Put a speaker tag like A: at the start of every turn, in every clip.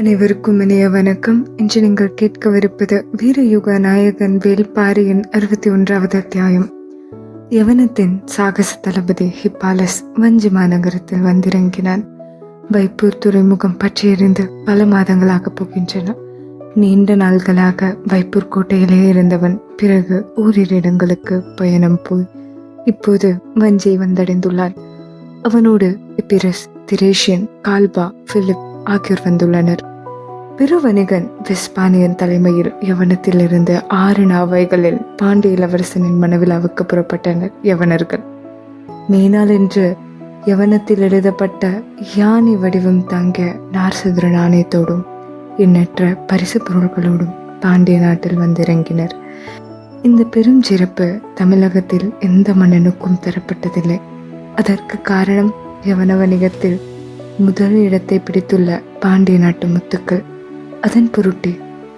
A: அனைவருக்கும் இணைய வணக்கம். இன்று நீங்கள் கேட்கவிருப்பது வீரயுக நாயகன் வேல்பாரியின் அறுபத்தி ஒன்றாவது அத்தியாயம். யவனத்தின் சாகச தளபதி ஹிப்பாலஸ் வஞ்சி மாநகரத்தில் வந்திறங்கினான். வைப்பூர் துறைமுகம் பற்றியறிந்து பல மாதங்களாக போகின்றன. நீண்ட நாள்களாக வைப்பூர் கோட்டையிலே இருந்தவன் பிறகு ஓரிரு இடங்களுக்கு பயணம் போய் இப்போது வஞ்சியை வந்தடைந்துள்ளான். அவனோடு எபிரஸ் திரேஷியன் கால்பா பிலிப் ஆகியோர் வந்துள்ளனர். பிற வணிகன் வெஸ்பானியன் தலைமையில் யவனத்திலிருந்து ஆறு நாவைகளில் பாண்டிய இளவரசனின் மனவிழாவுக்கு புறப்பட்டனர் யவனர்கள். மேனால் என்று யவனத்தில் எழுதப்பட்ட யானை வடிவம் தங்க நார்சதுர நாணயத்தோடும் எண்ணற்ற பரிசு பொருட்களோடும் பாண்டிய நாட்டில் வந்திறங்கினர். இந்த பெரும் சிறப்பு தமிழகத்தில் எந்த மன்னனுக்கும் தரப்பட்டதில்லை. அதற்கு காரணம் யவன வணிகத்தில் முதல் இடத்தை பிடித்துள்ள பாண்டிய நாட்டு முத்துக்கள். அதன் பொருட்டு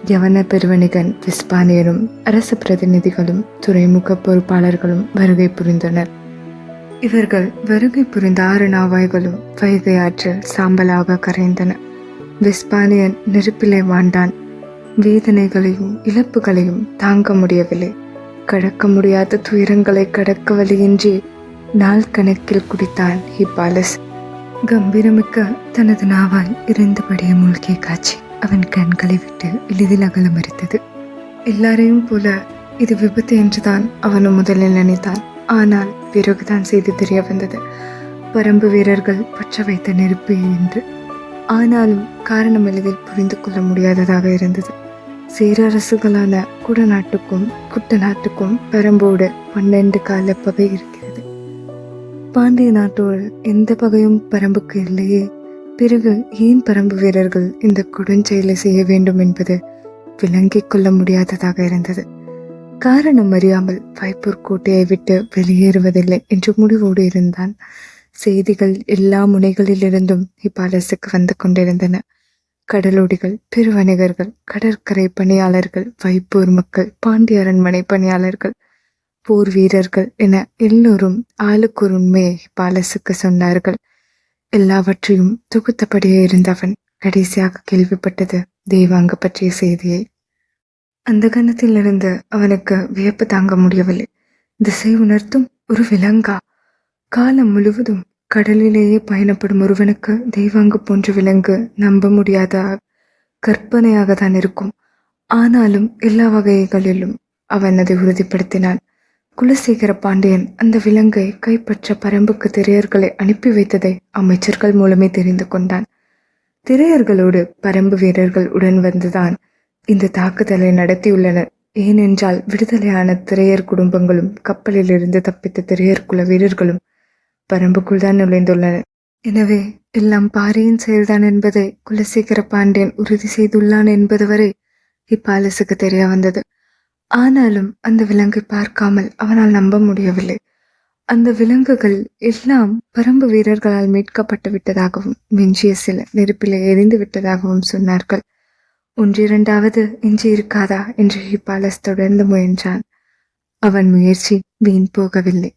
A: யவன பெருவணிகன் விஸ்பானியரும் அரசு பிரதிநிதிகளும் துறைமுக பொறுப்பாளர்களும் வருகை புரிந்தனர். இவர்கள் வருகை புரிந்த ஆறு நாவாய்களும் வைகை ஆற்றில் சாம்பலாக கரைந்தன. விஸ்பானியன் நெருப்பிலே வாண்டான் வேதனைகளையும் இழப்புகளையும் தாங்க முடியவில்லை. கடக்க முடியாத துயரங்களை கடக்க வழியின்றி நாள் கணக்கில் குடித்தான் ஹிபாலஸ் கம்பீரமிக்க தனது நாவால் இருந்தபடியே மூழ்கிய காட்சி. அவன் கண்களை விட்டு எளிதில் அகல மறுத்தது. எல்லாரையும் போல இது விபத்து என்றுதான் அவனும் முதலில் நினைத்தான். ஆனால் பிறகுதான் செய்து தெரிய வந்தது. பரம்பு வீரர்கள் பற்ற வைத்த நெருப்பு என்று. ஆனாலும் காரணம் எளிதில் புரிந்து கொள்ள முடியாததாக இருந்தது. சேரரசுகளான குடநாட்டுக்கும் குட்டநாட்டுக்கும் பரம்போடு பன்னெண்டு கால பகை இருக்கிறது. பாண்டிய நாட்டோடு எந்த பகையும் பரம்புக்கு இல்லையே பிறகு ஏன் பரம்பு வீரர்கள் இந்த கொடுஞ்செயலை செய்ய வேண்டும் என்பது விளங்கிக் கொள்ள முடியாததாக இருந்தது. காரணம் அறியாமல் வைப்பூர் கோட்டையை விட்டு வெளியேறுவதில்லை என்று முடிவோடு இருந்தான். செய்திகள் எல்லா முனைகளிலிருந்தும் இப்பாலசுக்கு வந்து கொண்டிருந்தன. கடலோடிகள் பெருவணிகர்கள் கடற்கரை பணியாளர்கள் வைப்பூர் மக்கள் பாண்டிய அரண்மனை பணியாளர்கள் போர் வீரர்கள் என எல்லோரும் ஆளுக்கு உண்மையை பாலசுக்கு சொன்னார்கள். எல்லாவற்றையும் தொகுத்தபடியே இருந்தவன் கடைசியாக கேள்விப்பட்டது தெய்வாங்க பற்றிய செய்தியை. அந்த கணத்திலிருந்து அவனுக்கு வியப்பு தாங்க முடியவில்லை. திசை உணர்த்தும் ஒரு விலங்கா? காலம் முழுவதும் கடலிலேயே பயணப்படும் ஒருவனுக்கு தெய்வாங்கு போன்ற விலங்கு நம்ப முடியாத கற்பனையாக தான் இருக்கும். ஆனாலும் எல்லா வகைகளிலும் அவன் அதை உறுதிப்படுத்தினான். குலசேகர பாண்டியன் அந்த விலங்கை கைப்பற்ற பரம்புக்கு திரையர்களை அனுப்பி வைத்ததை அமைச்சர்கள் மூலமே தெரிந்து கொண்டான். திரையர்களோடு பரம்பு வீரர்கள் உடன் வந்துதான் இந்த தாக்குதலை நடத்தியுள்ளனர். ஏனென்றால் விடுதலையான திரையர் குடும்பங்களும் கப்பலில் இருந்து தப்பித்த திரையர் குல வீரர்களும் பரம்புக்குள் தான் நுழைந்துள்ளனர். எனவே எல்லாம் பாரியின் செயல்தான் என்பதை குலசேகர பாண்டியன் உறுதி செய்துள்ளான் என்பது வரை இப்பாலசுக்கு தெரிய வந்தது. ஆனாலும் அந்த விலங்கை பார்க்காமல் அவனால் நம்ப முடியவில்லை. அந்த விலங்குகள் எல்லாம் பரம்பு வீரர்களால் மீட்கப்பட்டு விட்டதாகவும் மிஞ்சிய சில நெருப்பில் எரிந்து விட்டதாகவும் சொன்னார்கள். ஒன்றிரண்டாவது எஞ்சி இருக்காதா? என்று ஹிபாலஸ் தொடர்ந்து முயன்றான். அவன் முயற்சி வீண் போகவில்லை.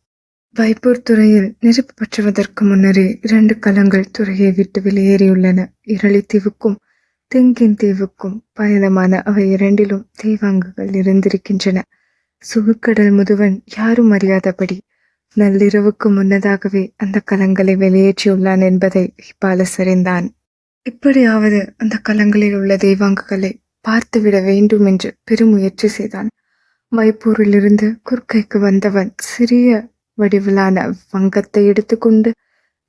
A: வைப்பூர் துறையில் நெருப்பு பற்றுவதற்கு முன்னரே இரண்டு கலங்கள் துறையை விட்டு வெளியேறியுள்ளன. இரளித்தீவுக்கும் தெங்கின் தீவுக்கும் பயணமான அவை இரண்டிலும் தெய்வாங்குகள் இருந்திருக்கின்றன சுகுக்கடல் முதுவன் யாரும் அறியாதபடி நள்ளிரவுக்கு முன்னதாகவே அந்த கலங்களை வெளியேற்றியுள்ளான் என்பதை ஹிபாலஸ் அறிந்தான் இப்படியாவது அந்த கலங்களில் உள்ள தெய்வாங்குகளை பார்த்துவிட வேண்டும் என்று பெருமுயற்சி செய்தான். வைப்பூரிலிருந்து குர்க்கைக்கு வந்தவன் சிறிய வடிவிலான வங்கத்தை எடுத்துக்கொண்டு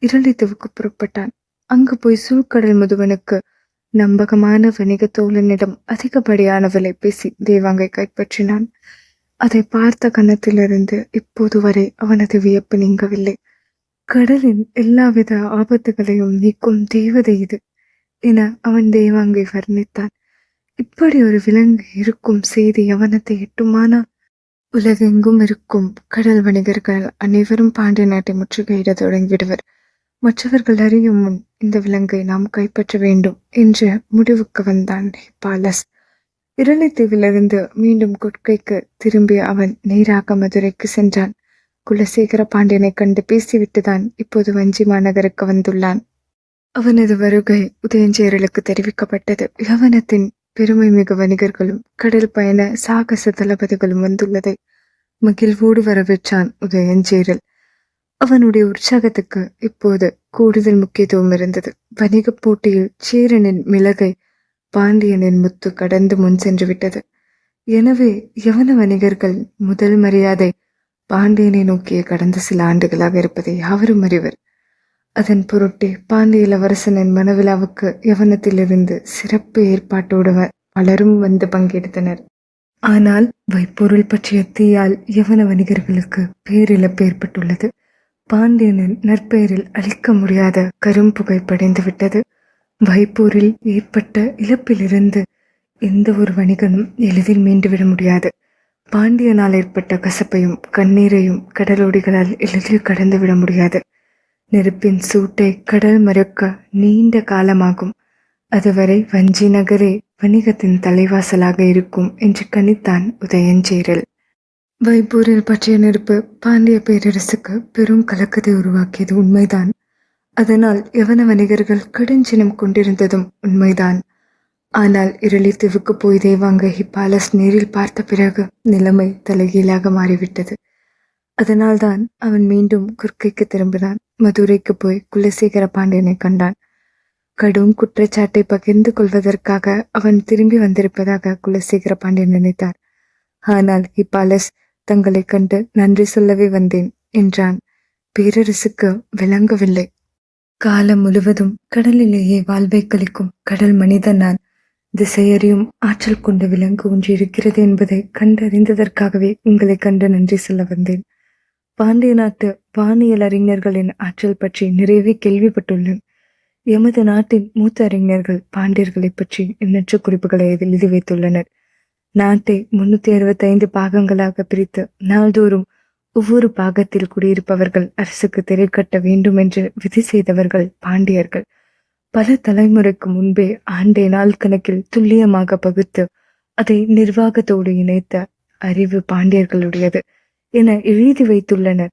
A: இரளித்துவுக்கு புறப்பட்டான். அங்கு போய் சூழ்கடல் முதுவனுக்கு நம்பகமான வணிக தோழனிடம் அதிகப்படியான விலை பேசி தேவாங்கை கைப்பற்றினான். அதை பார்த்த கன்னத்திலிருந்து இப்போது வரை அவனது வியப்பு நீங்கவில்லை. கடலின் எல்லாவித ஆபத்துகளையும் நீக்கும் தேவதை இது என அவன் தேவாங்கை வர்ணித்தான். இப்படி ஒரு விலங்கு இருக்கும் செய்தி அவனத்தை எட்டுமானால் உலகெங்கும் இருக்கும் கடல் வணிகர்கள் அனைவரும் பாண்டிய நாட்டை முற்றுகையிட தொடங்கிவிடுவர். மற்றவர்கள் அறியும் முன் இந்த விலங்கை நாம் கைப்பற்ற வேண்டும் என்று முடிவுக்கு வந்தான் ஹிப்பாலஸ். இரளைத்தீவிலிருந்து மீண்டும் கொட்கைக்கு திரும்பிய அவன் நேராக மதுரைக்கு சென்றான். குலசேகர பாண்டியனை கண்டு பேசிவிட்டுதான் இப்போது வஞ்சி மாநகருக்கு வந்துள்ளான். அவனது வருகை உதயஞ்சேரலுக்கு தெரிவிக்கப்பட்டது. யவனத்தின் பெருமை மிகு வணிகர்களும் கடல் பயண சாகச தளபதிகளும் வந்துள்ளதை மகிழ்வோடு வரவேற்றான் உதயஞ்சேரல். அவனுடைய உற்சாகத்துக்கு இப்போது கூடுதல் முக்கியத்துவம் இருந்தது. வணிகப் போட்டியில் சேரனின் மிளகை பாண்டியனின் முத்து கடந்து முன் சென்று விட்டது. எனவே யவன வணிகர்கள் முதல் மரியாதை பாண்டியனை நோக்கிய கடந்த சில ஆண்டுகளாக இருப்பதை யாவரும் அறிவர். அதன் பொருட்டே பாண்டிய இளவரசனின் மனவிழாவுக்கு யவனத்திலிருந்து சிறப்பு ஏற்பாட்டோடு பலரும் வந்து பங்கெடுத்தனர். ஆனால் வைப்பொருள் பற்றிய தீயால் யவன வணிகர்களுக்கு பேரிழப்பு ஏற்பட்டுள்ளது. பாண்டியனின் நற்பெயரில் அழிக்க முடியாத கரும்புகை படைந்து விட்டது ஏற்பட்ட இழப்பிலிருந்து எந்த ஒரு வணிகனும் எளிதில் மீண்டுவிட முடியாது. பாண்டியனால் ஏற்பட்ட கசப்பையும் கண்ணீரையும் கடலோடிகளால் எளிதில் கடந்துவிட முடியாது. நெருப்பின் சூட்டை கடல் மறுக்க நீண்ட காலமாகும். அதுவரை வஞ்சி நகரே வணிகத்தின் தலைவாசலாக இருக்கும் என்று கணித்தான் உதயஞ்சேரல் வைப்பூரில் பற்றிய நெருப்பு பாண்டிய பேரரசுக்கு பெரும் கலக்கத்தை உருவாக்கியது உண்மைதான். அதனால் யவன வணிகர்கள் கடுஞ்சினம் கொண்டிருந்ததும் உண்மைதான். ஆனால் இருளித்தீவுக்கு போய் தேவாங்க ஹிப்பாலஸ் நேரில் பார்த்த பிறகு நிலைமை தலைகீழாக மாறிவிட்டது. அதனால்தான் அவன் மீண்டும் குர்க்கைக்கு திரும்பினான். மதுரைக்கு போய் குலசேகர பாண்டியனை கண்டான். கடும் குற்றச்சாட்டை பகிர்ந்து கொள்வதற்காக அவன் திரும்பி வந்திருப்பதாக குலசேகர பாண்டியன் நினைத்தார். ஆனால் ஹிப்பாலஸ் தங்களை கண்டு நன்றி சொல்லவே வந்தேன் என்றான். பேரரசுக்கு விளங்கவில்லை. காலம் முழுவதும் கடலிலேயே வாழ்வை கழிக்கும் கடல் மனிதன் நான் திசையறியும் ஆற்றல் கொண்ட விலங்கு ஒன்று இருக்கிறது என்பதை கண்டறிந்ததற்காகவே உங்களை கண்டு நன்றி சொல்ல வந்தேன். பாண்டிய நாட்டு வானியல் அறிஞர்களின் ஆற்றல் பற்றி நிறையவே கேள்விப்பட்டுள்ளேன். எமது நாட்டின் மூத்த அறிஞர்கள் பாண்டியர்களை பற்றி எண்ணற்ற குறிப்புகளை எழுதி வைத்துள்ளனர். நாட்டை முன்னூத்தி அறுபத்தைந்து பாகங்களாக பிரித்து நாள்தோறும் ஒவ்வொரு பாகத்தில் குடியிருப்பவர்கள் அரசுக்கு திரை கட்ட வேண்டும் என்று விதி செய்தவர்கள் பாண்டியர்கள். பல தலைமுறைக்கு முன்பே ஆண்டே நாள் கணக்கில் துல்லியமாக பகுத்து அதை நிர்வாகத்தோடு இணைத்த அறிவு பாண்டியர்களுடையது என எழுதி வைத்துள்ளனர்.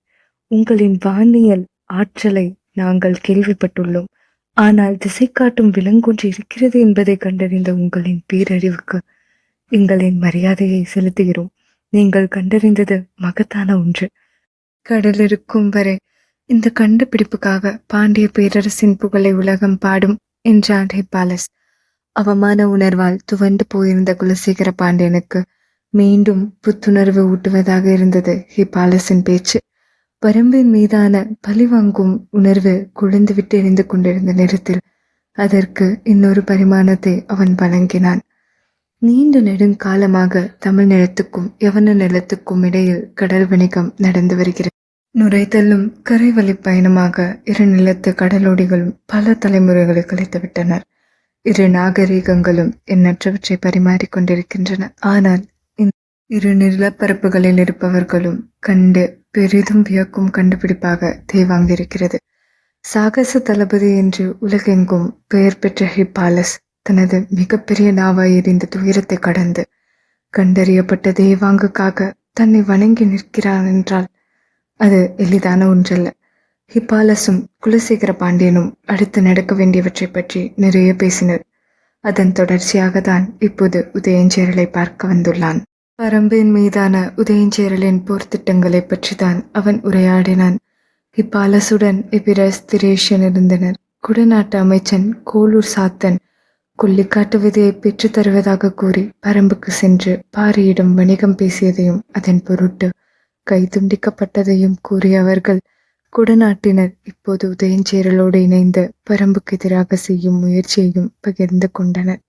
A: உங்களின் வானியல் ஆற்றலை நாங்கள் கேள்விப்பட்டுள்ளோம். ஆனால் திசை காட்டும் விலங்கொன்று இருக்கிறது என்பதை கண்டறிந்த உங்களின் பேரறிவுக்கு எங்களின் மரியாதையை செலுத்துகிறோம். நீங்கள் கண்டறிந்தது மகத்தான ஒன்று. கடல் இருக்கும் வரை இந்த கண்டுபிடிப்புக்காக பாண்டிய பேரரசின் புகழை உலகம் பாடும் என்றான் ஹிப்பாலஸ். அவமான உணர்வால் துவண்டு போயிருந்த குலசேகர பாண்டியனுக்கு மீண்டும் புத்துணர்வு ஊட்டுவதாக இருந்தது ஹிப்பாலஸின் பேச்சு. பரம்பின் மீதான பழிவாங்கும் உணர்வு குளிர்ந்துவிட்டு எரிந்து கொண்டிருந்த நேரத்தில் அதற்கு இன்னொரு பரிமாணத்தை அவன் வழங்கினான். நீண்ட நெடுங்காலமாக தமிழ் நிலத்துக்கும் யவன நிலத்துக்கும் இடையில் கடல் வணிகம் நடந்து வருகிறது. நுரைத்தள்ளும் கரைவழி பயணமாக இரு நிலத்து கடலோடிகளும் பல தலைமுறைகளை கழித்துவிட்டனர் இரு நாகரீகங்களும் எண்ணற்றவற்றை பரிமாறிக்கொண்டிருக்கின்றன ஆனால் இந்த இரு நிலப்பரப்புகளில் இருப்பவர்களும் கண்டு பெரிதும் வியக்கும் கண்டுபிடிப்பாக தேவாங்கிருக்கிறது சாகச தளபதி என்று உலகெங்கும் பெயர் பெற்ற ஹிப்பாலஸ் தனது மிகப்பெரிய நாவாய் எறிந்த துயரத்தை கடந்து கண்டறியப்பட்ட தேவாங்குக்காக தன்னை வணங்கி நிற்கிறான் என்றால் அது எளிதான ஒன்றல்ல. ஹிப்பாலஸும் குலசேகர பாண்டியனும் அடுத்து நடக்க வேண்டியவற்றை பற்றி நிறைய பேசினர். அதன் தொடர்ச்சியாக தான் இப்போது உதயஞ்சேரலை பார்க்க வந்துள்ளான். பரம்பின் மீதான உதயஞ்சேரலின் போர்த்திட்டங்களை பற்றி தான் அவன் உரையாடினான். ஹிப்பாலசுடன் எபிரஸ் திரேஷன் இருந்தனர் குடநாட்டு அமைச்சன் கோலூர் சாத்தன் கொல்லிக்காட்டு விதையை பெற்றுத் தருவதாக கூறி பரம்புக்கு சென்று பாரியிடம் வணிகம் பேசியதையும் அதன் பொருட்டு கை துண்டிக்கப்பட்டதையும் கூறிய அவர்கள் குடநாட்டினர். இப்போது உதயஞ்சேரலோடு இணைந்து பரம்புக்கு எதிராக செய்யும் முயற்சியையும் பகிர்ந்து கொண்டனர்.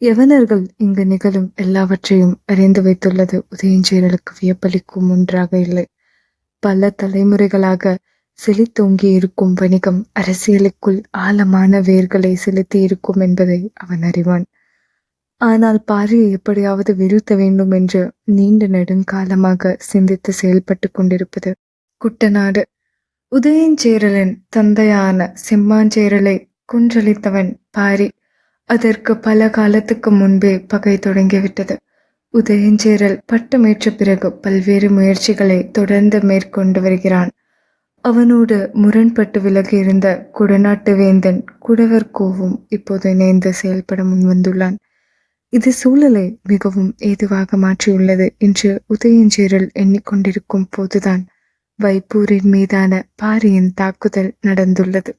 A: யவனர்கள் இங்கு நிகழும் எல்லாவற்றையும் அறிந்து வைத்துள்ளது. உதயஞ்சேரலுக்கு வியப்பளிக்கும் ஒன்றாக இல்லை. பல தலைமுறைகளாக செழித்தோங்கி இருக்கும் வணிகம் அரசியலுக்குள் ஆழமான வேர்களை செலுத்தி இருக்கும் என்பதை அவன் அறிவான். ஆனால் பாரியை எப்படியாவது வீழ்த்த வேண்டும் என்று நீண்ட நெடுங்காலமாக சிந்தித்து செயல்பட்டு கொண்டிருப்பது குட்டநாடு. உதயஞ்சேரலின் தந்தையான செம்மாஞ்சேரலை குன்றளித்தவன் பாரி அதற்கு பல காலத்துக்கு முன்பே பகை தொடங்கிவிட்டது. உதயஞ்சேரல் பட்டமேற்ற பிறகு பல்வேறு முயற்சிகளை தொடர்ந்து மேற்கொண்டு வருகிறான். அவனோடு முரண்பட்டு விலகியிருந்த குடநாட்டு வேந்தன் குடவர் கோவும் இப்போது இணைந்து செயல்பட முன்வந்துள்ளான். இது சூழலை மிகவும் ஏதுவாக மாற்றியுள்ளது என்று உதயஞ்சேரல் எண்ணிக்கொண்டிருக்கும் போதுதான் வைப்பூரின் மீதான பாரியின் தாக்குதல் நடந்துள்ளது.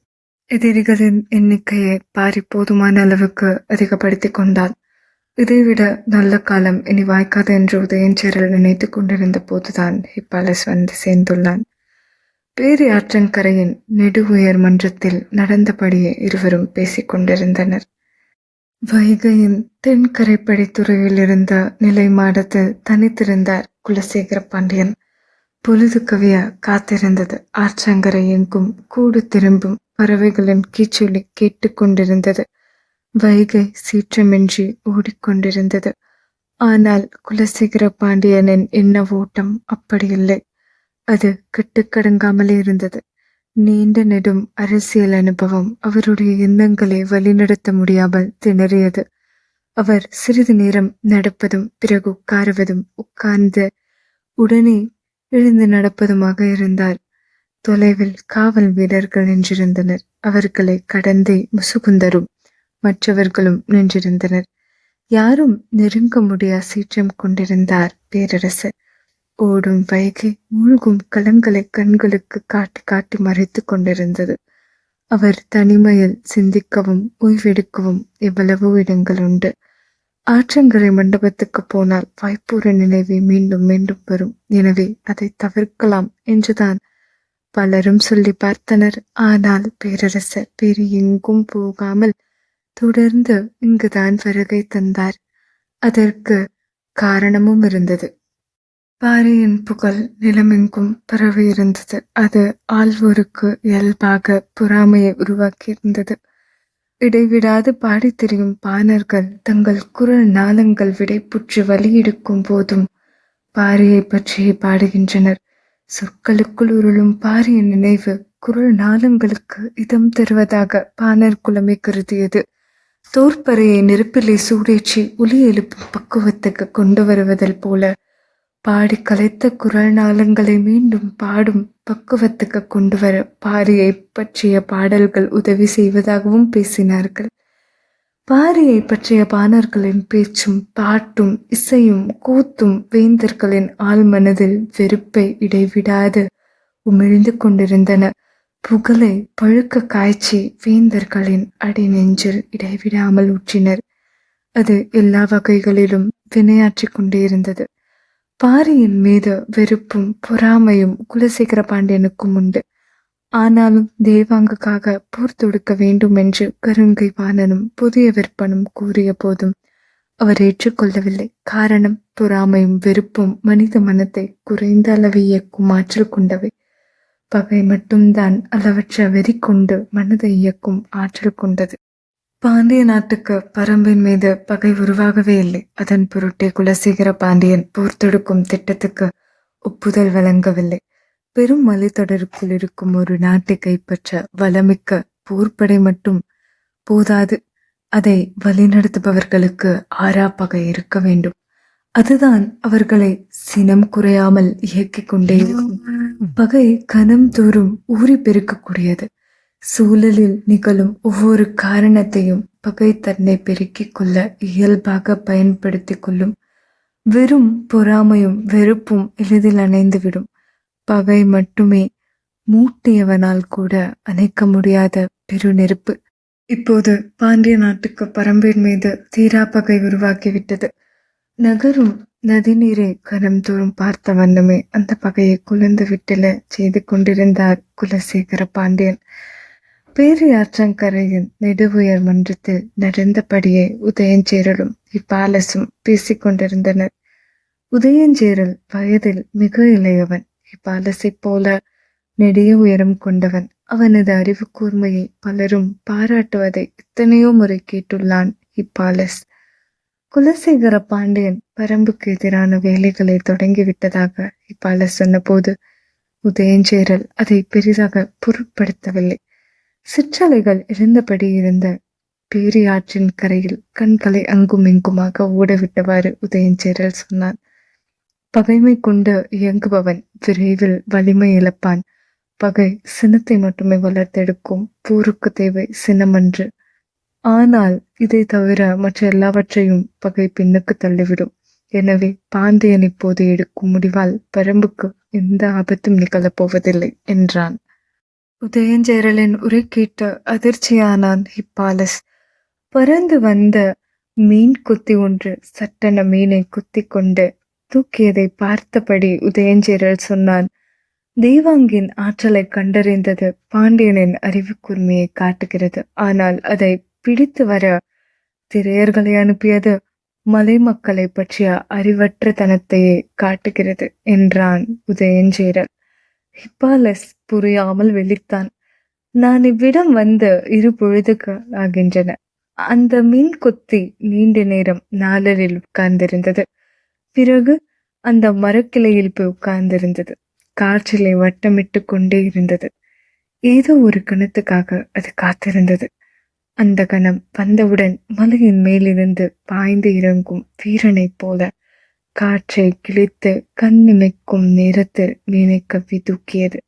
A: எதிரிகளின் எண்ணிக்கையை பாரி போதுமான அளவுக்கு அதிகப்படுத்திக் கொண்டான். இதைவிட நல்ல காலம் இனி வாய்க்காது என்று உதயஞ்சேரல் நினைத்து கொண்டிருந்த போதுதான் ஹிப்பாலஸ் வந்து சேர்ந்துள்ளான். பேரி ஆற்றங்கரையின் நெடு உயர் மன்றத்தில் நடந்தபடியே இருவரும் பேசிக் கொண்டிருந்தனர் வைகையின் தென்கரைப்படை துறையில் இருந்த நிலை மாடத்தில் தனித்திருந்தார் குலசேகர பாண்டியன் பொழுது கவிய காத்திருந்தது. ஆற்றங்கரை எங்கும் கூடு திரும்பும் பறவைகளின் கீச்சொலி கேட்டுக்கொண்டிருந்தது. வைகை சீற்றமின்றி ஓடிக்கொண்டிருந்தது. ஆனால் குலசேகர பாண்டியனின் எண்ண ஓட்டம் அப்படியில்லை. அது கட்டுக்கடங்காமலே இருந்தது. நீண்ட நெடும் அரசியல் அனுபவம் அவருடைய எண்ணங்களை வழிநடத்த முடியாமல் திணறியது. அவர் சிறிது நேரம் நடப்பதும் பிறகு உட்காருவதும் உட்கார்ந்து உடனே எழுந்து நடப்பதுமாக இருந்தார். தொலைவில் காவல் வீரர்கள் நின்றிருந்தனர். அவர்களை கடந்தே முசுகுந்தரும் மற்றவர்களும் நின்றிருந்தனர். யாரும் நெருங்க முடியா சீற்றம் கொண்டிருந்தார் பேரரசர். ஓடும் வைகை மூழ்கும் களங்களை கண்களுக்கு காட்டி காட்டி மறைத்து கொண்டிருந்தது. அவர் தனிமையில் சிந்திக்கவும் ஓய்வெடுக்கவும் எவ்வளவோ இடங்கள் உண்டு. ஆற்றங்கரை மண்டபத்துக்கு போனால் வாய்ப்பூர நினைவே மீண்டும் மீண்டும் வரும். எனவே அதை தவிர்க்கலாம் என்றுதான் பலரும் சொல்லி பார்த்தனர். ஆனால் பேரரசர் வேறு எங்கும் போகாமல் தொடர்ந்து இங்குதான் வருகை தந்தார். அதற்கு காரணமும் இருந்தது. பாரியின் புகழ் நிலமெங்கும் பரவியிருந்தது அது ஆழ்வோருக்கு இயல்பாக பொறாமையை உருவாக்கியிருந்தது. இடைவிடாது பாடித் திரியும் பாணர்கள் தங்கள் குரல் நாளங்கள் விடைப்புற்று வலியெடுக்கும் போதும் பாரியை பற்றியே பாடுகின்றனர். சொற்களுக்குள் உருளும் பாரியின் நினைவு குரல் நாளங்களுக்கு இதம் தருவதாக பாணர் குலமை கருதியது. தோற்பறையை நெருப்பிலே சூடேற்றி ஒலி எழுப்பும் பக்குவத்துக்கு கொண்டு வருவதல் போல பாடி கலைத்த குரல் நாளங்களை மீண்டும் பாடும் பக்குவத்துக்கு கொண்டு வர பாரியை பற்றிய பாடல்கள் உதவி செய்வதாகவும் பேசினார்கள். பாரியை பற்றிய பாணர்களின் பேச்சும் பாட்டும் இசையும் கூத்தும் வேந்தர்களின் ஆழ்மனதில் வெறுப்பை இடைவிடாது உமிழ்ந்து கொண்டிருந்தன. புகழை பழுக்க காய்ச்சி வேந்தர்களின் அடி நெஞ்சில் இடைவிடாமல் ஊற்றினர். அது எல்லா வகைகளிலும் வினையாற்றிக் கொண்டே இருந்தது. பாரியின் மீது வெறுப்பும் பொறாமையும் குலசேகர பாண்டியனுக்கும் உண்டு. ஆனாலும் தேவாங்குக்காக போர் தொடுக்க வேண்டும் என்று கருங்கை வாணனும் புதிய விற்பனும் கூறிய போதும் அவர் ஏற்றுக்கொள்ளவில்லை. காரணம் பொறாமையும் வெறுப்பும் மனித மனத்தை குறைந்த அளவு இயக்கும் ஆற்றல் கொண்டவை. பகை மட்டும்தான் அளவற்ற வெறி கொண்டு மனதை இயக்கும் ஆற்றல் கொண்டது. பாண்டிய நாட்டுக்கு பரம்பின் மீது பகை உருவாகவே இல்லை. அதன் பொருட்டே குலசேகர பாண்டியன் போர் தொடுக்கும் திட்டத்துக்கு ஒப்புதல் வழங்கவில்லை. பெரும் மலைத்தொடருக்குள் இருக்கும் ஒரு நாட்டை கைப்பற்ற வளமிக்க போர்ப்படை மட்டும் போதாது. அதை வழிநடத்துபவர்களுக்கு ஆறா பகை இருக்க வேண்டும். அதுதான் அவர்களை சினம் குறையாமல் இயக்கிக் கொண்டே இருக்கும். பகை கனம் தோறும் ஊறி பெருக்கக்கூடியது. சூழலில் நிகழும் ஒவ்வொரு காரணத்தையும் பகை தன்னை பெருக்கிக் கொள்ள இயல்பாக பயன்படுத்திக் கொள்ளும். வெறும் பொறாமையும் வெறுப்பும் எளிதில் அணைந்துவிடும். பகை மட்டுமே மூட்டியவனால் கூட அணைக்க முடியாத பெரு நெருப்பு இப்போது பாண்டிய நாட்டுக்கு பரம்பின் மீது தீரா பகை உருவாக்கிவிட்டது நகரும் நதிநீரை கரம் தோறும் பார்த்த வண்ணமே அந்த பகையை குளிர்ந்து விட்டில செய்து கொண்டிருந்தார் குலசேகர பாண்டியன். பேரியாற்றங்கரையின் நெடுவுயர் மன்றத்தில் நடந்தபடியே உதயஞ்சேரலும் இப்பாலசும் பேசிக் கொண்டிருந்தனர் உதயஞ்சேரல் வயதில் மிக இளையவன். இப்பாலசைப் போல நெடிய உயரம் கொண்டவன். அவனது அறிவு கூர்மையை பலரும் பாராட்டுவதை எத்தனையோ முறை கேட்டுள்ளான் இப்பாலஸ். குலசேகர பாண்டியன் பரம்புக்கு எதிரான வேலைகளை தொடங்கிவிட்டதாக இப்பாலஸ் சொன்னபோது உதயஞ்சேரல் அதை பெரிதாக பொருட்படுத்தவில்லை. சிற்றலைகள் இருந்தபடி இருந்த பேரியாற்றின் கரையில் கண்களை அங்கும் இங்குமாக ஓடவிட்டவாறு உதயஞ்சேரல் சொன்னான் பகைமை கொண்டு இயங்குபவன் விரைவில் வலிமை இழப்பான். பகை சினத்தை மட்டுமே வளர்த்தெடுக்கும். போருக்கு தேவை சினமன்று. ஆனால் இதை தவிர மற்ற எல்லாவற்றையும் பகை பின்னுக்கு தள்ளிவிடும். எனவே பாண்டியன் இப்போது எடுக்கும் முடிவால் பரம்புக்கு எந்த ஆபத்தும் நிகழப் போவதில்லை என்றான். உதயஞ்சேரலின் உரை கேட்டு அதிர்ச்சியானான் ஹிப்பாலஸ். பறந்து வந்த மீன் குத்தி ஒன்று சட்டென மீனை குத்தி கொண்டு தூக்கியதை பார்த்தபடி உதயஞ்சேரல் சொன்னான் தேவாங்கின் ஆற்றலை கண்டறிந்தது பாண்டியனின் அறிவு கூர்மையை காட்டுகிறது. ஆனால் அதை பிடித்து வர திரையர்களை அனுப்பியது மலை மக்களை பற்றிய அறிவற்ற தனத்தையே காட்டுகிறது என்றான் உதயஞ்சேரல் ஹிப்பாலஸ் புரியாமல் வெளித்தான் நான் இவ்விடம் வந்து இரு பொழுதுக்கு ஆகின்றன. அந்த மீன் கொத்தி நீண்ட நேரம் நாளரில் உட்கார்ந்திருந்தது. பிறகு அந்த மரக்கிளையில் போய் உட்கார்ந்திருந்தது. காற்றிலே வட்டமிட்டு கொண்டே இருந்தது. ஏதோ ஒரு கணத்துக்காக அது காத்திருந்தது. அந்த கணம் வந்தவுடன் மலையின் மேலிருந்து பாய்ந்து இறங்கும் வீரனைப் போல காற்றை கிழித்து கண்ணிமைக்கும் நேரத்தில் மீனை கவ்வி தூக்கியது.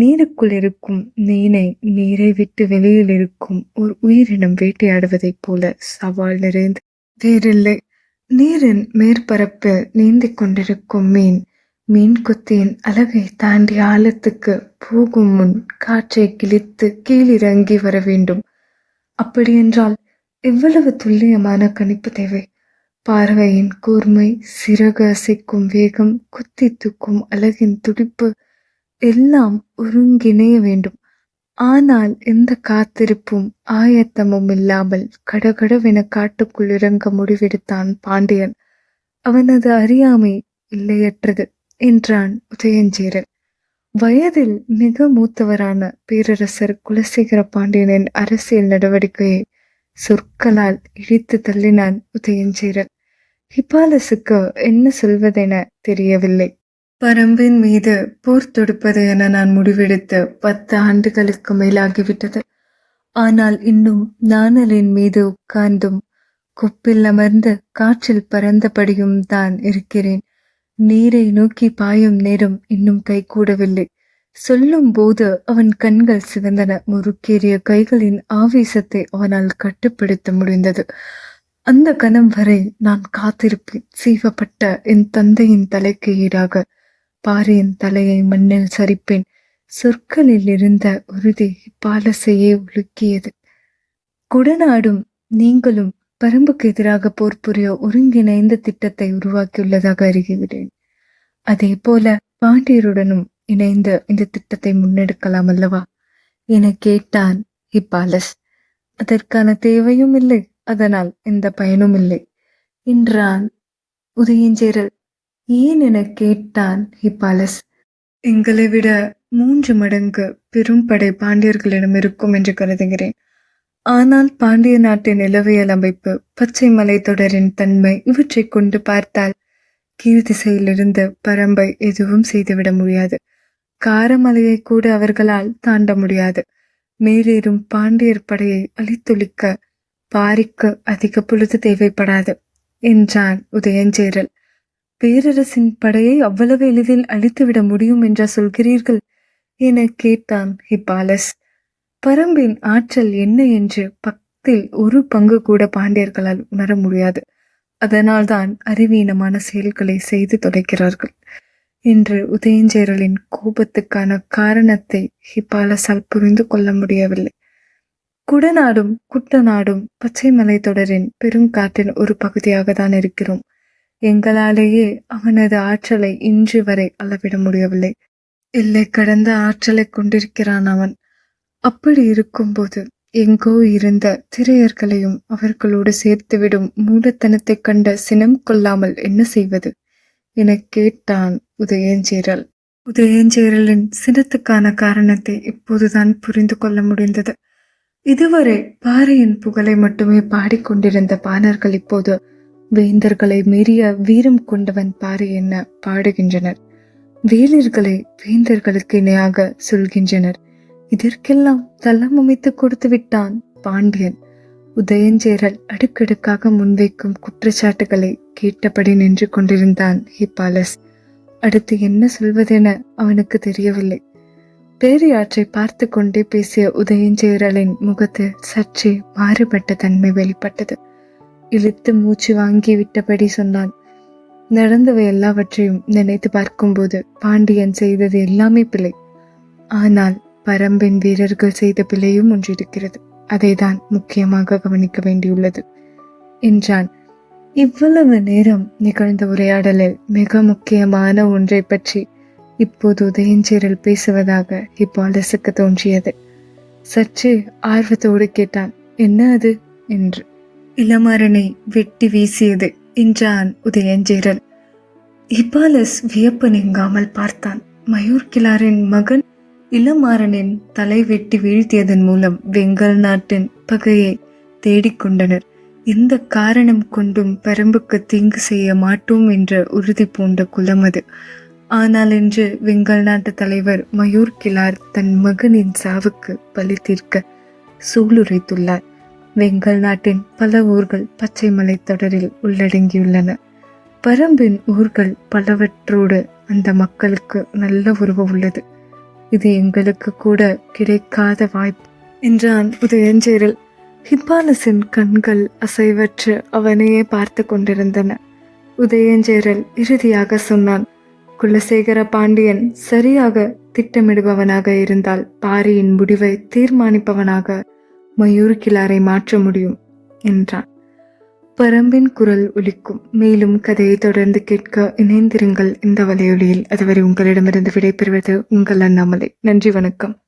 A: நீருக்குள் இருக்கும் மீனை நீரை விட்டு வெளியில் இருக்கும் ஒரு உயிரினம் வேட்டையாடுவதைப் போல சவால் நிறைந்து வேறில்லை. நீரின் மேற்பரப்பில் நீந்திக் கொண்டிருக்கும் மீன் மீன் குத்தியின் அழகை தாண்டி ஆழத்துக்கு போகும் முன் காற்றை கிழித்து கீழிறங்கி வர வேண்டும். அப்படியென்றால் எவ்வளவு துல்லியமான கணிப்பு தேவை. பார்வையின் கூர்மை சிறகு அசைக்கும் வேகம் குத்தி தூக்கும் அழகின் துடிப்பு எல்லாம் ஒருங்கிணைய வேண்டும். ஆனால் எந்த காத்திருப்பும் ஆயத்தமும் இல்லாமல் கடகடவென காட்டுக்குள் இறங்க முடிவெடுத்தான் பாண்டியன். அவனது அறியாமை இல்லையற்றது என்றான் உதயஞ்சேரன். வயதில் மிக மூத்தவரான பேரரசர் குலசேகர பாண்டியனின் அரசியல் நடவடிக்கையை சொற்களால் இழித்து தள்ளினான் உதயஞ்சேரன். ஹிபாலசுக்கு என்ன சொல்வதென தெரியவில்லை. பரம்பின் மீது போர் தொடுப்பது என நான் முடிவெடுத்து பத்து ஆண்டுகளுக்கு மேலாகிவிட்டது. ஆனால் இன்னும் நாணலின் மீது உட்கார்ந்தும் கொப்பில் அமர்ந்து காற்றில் பறந்தபடியும் தான் இருக்கிறேன். நீரை நோக்கி பாயும் நேரம் இன்னும் கைகூடவில்லை. சொல்லும் போது அவன் கண்கள் சிவந்தன. முறுக்கேறிய கைகளின் ஆவேசத்தை அவனால் கட்டுப்படுத்த முடிந்தது. அந்த கணம் வரை நான் காத்திருப்பேன். சீவப்பட்ட என் தந்தையின் தலைக்கு ஈடாக பாரியின் தலையை மண்ணில் சரிப்பேன். சொற்களில் இருந்த உறுதி பாலசையே உலுக்கியது. குடநாடும் நீங்களும் பரம்புக்கு எதிராக போர் புரிய ஒருங்கிணைந்த திட்டத்தை உருவாக்கியுள்ளதாக அறிகிறேன். அதே போல பாண்டியருடனும் இணைந்து இந்த திட்டத்தை முன்னெடுக்கலாம் அல்லவா? என கேட்டான் ஹிப்பாலஸ் அதற்கான தேவையும் இல்லை அதனால் எந்த பயனும் இல்லை என்றான் உதயஞ்சேரல். ஏன் என கேட்டான் ஹிப்பாலஸ். எங்களை விட மூன்று மடங்கு பெரும் படை பாண்டியர்களிடம் இருக்கும் என்று கருதுகிறேன். ஆனால் பாண்டிய நாட்டின் நிலவியல் அமைப்பு பச்சை மலைத்தொடரின் தன்மை இவற்றை கொண்டு பார்த்தால் கீழ் திசையிலிருந்து பரம்பை எதுவும் செய்துவிட முடியாது. காரமலையை கூட அவர்களால் தாண்ட முடியாது. மேலேறும் பாண்டியர் படையை அழித்தொழிக்க பாரிக்கு அதிக பொழுது தேவைப்படாது என்றான் உதயஞ்சேரல். பேரரசின் படையை அவ்வளவு எளிதில் அழித்துவிட முடியும் என்றா சொல்கிறீர்கள்? என கேட்டான் ஹிபாலஸ் பரம்பின் ஆற்றல் என்ன என்று பக்தில் ஒரு பங்கு கூட பாண்டியர்களால் உணர முடியாது. அதனால்தான் அறிவீனமான செயல்களை செய்து தொலைக்கிறார்கள் என்று உதயஞ்சேரலின் கோபத்துக்கான காரணத்தை ஹிபாலஸால் புரிந்து கொள்ள முடியவில்லை. குடநாடும் குட்டநாடும் பச்சை மலைத்தொடரின் பெருங்காற்றின் ஒரு பகுதியாக தான் இருக்கிறோம். எங்களாலேயே அவனது ஆற்றலை இன்று வரை அளவிட முடியவில்லை. இல்லை கடந்த ஆற்றலை கொண்டிருக்கிறான் அவன். அப்படி இருக்கும்போது எங்கோ இருந்த திரையர்களையும் அவர்களோடு சேர்த்துவிடும் மூடத்தனத்தைக் கண்ட சினம் கொள்ளாமல் என்ன செய்வது? எனக் கேட்டான் உதயஞ்சேரல். உதயஞ்சேரலின் சினத்துக்கான காரணத்தை இப்போதுதான் புரிந்து கொள்ள முடிந்தது. இதுவரை பாறையின் புகழை மட்டுமே பாடிக்கொண்டிருந்த பாணர்கள் இப்போது வேந்தர்களை மீறிய வீரம் கொண்டவன் பாரு என்ன பாடுகின்றனர். வேலர்களை வேந்தர்களுக்கு இணையாக சொல்கின்றனர். இதற்கெல்லாம் தளம் அமைத்து கொடுத்து விட்டான் பாண்டியன். உதயஞ்சேரல் அடுக்கடுக்காக முன்வைக்கும் குற்றச்சாட்டுகளை கேட்டபடி நின்று கொண்டிருந்தான் ஹிப்பாலஸ் அடுத்து என்ன சொல்வதென அவனுக்கு தெரியவில்லை. பேரியாற்றை பார்த்து கொண்டே பேசிய உதயஞ்சேரலின் முகத்தில் சற்றே மாறுபட்ட தன்மை வெளிப்பட்டது. இழுத்து மூச்சு வாங்கி விட்டபடி சொன்னான். நடந்தவை எல்லாவற்றையும் நினைத்து பார்க்கும்போது பாண்டியன் செய்தது எல்லாமே பிழை. ஆனால் பரம்பின் வீரர்கள் செய்த பிழையும் ஒன்று இருக்கிறது அதைதான் முக்கியமாக கவனிக்க வேண்டியுள்ளது என்றான். இவ்வளவு நேரம் நிகழ்ந்த உரையாடலில் மிக முக்கியமான ஒன்றை பற்றி இப்போது உதயஞ்சீரல் பேசுவதாக ஹிப்பாலஸுக்கு தோன்றியது. சற்று ஆர்வத்தோடு கேட்டான் என்ன அது? என்று. இளமரனை வெட்டி வீசியது என்றான் உதயஞ்சேரன். இபாலஸ் வியப்பு நீங்காமல் பார்த்தான். மயூர் கிளாரின் மகன் இளமாறனின் தலை வெட்டி வீழ்த்தியதன் மூலம் வெங்கல் நாட்டின் பகையை தேடிக்கொண்டனர் எந்த காரணம் கொண்டும் பரம்புக்கு தீங்கு செய்ய மாட்டோம் என்ற உறுதி பூண்ட குலம் அது. ஆனால் இன்று வெங்கல் நாட்டு தலைவர் மயூர் கிளார் தன் மகனின் சாவுக்கு பலி தீர்க்க சூளுரைத்துள்ளார். வெங்கல் நாட்டின் பல ஊர்கள் பச்சை மலைத்தொடரில் உள்ளடங்கியுள்ளன. பரம்பின் ஊர்கள் பலவற்றோடு அந்த மக்களுக்கு நல்ல உறவு உள்ளது. இது எங்களுக்கு கூட கிடைக்காத வாய்ப்பு. என்றான் உதயஞ்சேரல். ஹிப்பாலஸின் கண்கள் அசைவற்று அவனையே பார்த்து கொண்டிருந்தன. உதயஞ்சேரல் இறுதியாக சொன்னான் குலசேகர பாண்டியன் சரியாக திட்டமிடுபவனாக இருந்தால் பாரியின் முடிவை தீர்மானிப்பவனாக மயூர் கிளாரை மாற்ற முடியும் என்றான். பரம்பின் குரல் ஒலிக்கும். மேலும் கதையை தொடர்ந்து கேட்க இணைந்திருங்கள். இந்த வலையொலியில் அதுவரை உங்களிடமிருந்து விடைபெறுவது உங்கள் அண்ணாமலை. நன்றி வணக்கம்.